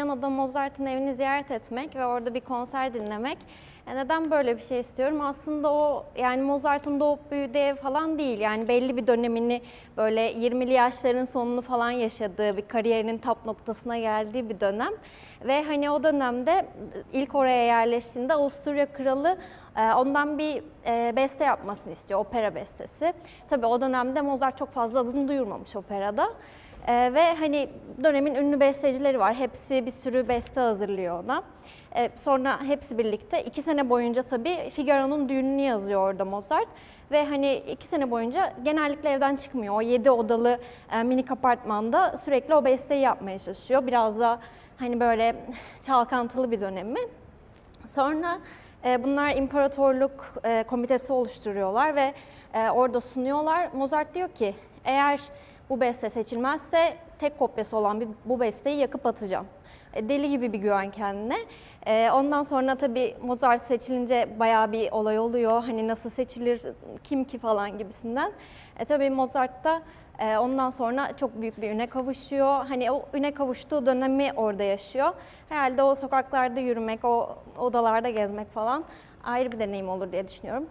Viyana'da Mozart'ın evini ziyaret etmek ve orada bir konser dinlemek. E, neden böyle bir şey istiyorum? Aslında o yani Mozart'ın doğup büyüdüğü ev falan değil. Yani belli bir dönemini böyle 20'li yaşların sonunu falan yaşadığı, bir kariyerinin tap noktasına geldiği bir dönem. Ve hani o dönemde ilk oraya yerleştiğinde Avusturya Kralı e, ondan bir e, beste yapmasını istiyor, opera bestesi. Tabii o dönemde Mozart çok fazla adını duyurmamış operada. Ee, ve hani dönemin ünlü bestecileri var. Hepsi bir sürü beste hazırlıyor ona. Ee, sonra hepsi birlikte iki sene boyunca tabii Figaro'nun düğününü yazıyor orada Mozart. Ve hani iki sene boyunca genellikle evden çıkmıyor. O yedi odalı e, minik apartmanda sürekli o besteyi yapmaya çalışıyor. Biraz da hani böyle çalkantılı bir dönemi. Sonra e, bunlar imparatorluk e, komitesi oluşturuyorlar ve e, orada sunuyorlar. Mozart diyor ki eğer bu beste seçilmezse tek kopyası olan bir, bu besteyi yakıp atacağım. E, deli gibi bir güven kendine. E, ondan sonra tabii Mozart seçilince bayağı bir olay oluyor. Hani nasıl seçilir, kim ki falan gibisinden. E, tabii Mozart da e, ondan sonra çok büyük bir üne kavuşuyor. Hani o üne kavuştuğu dönemi orada yaşıyor. Herhalde o sokaklarda yürümek, o odalarda gezmek falan ayrı bir deneyim olur diye düşünüyorum.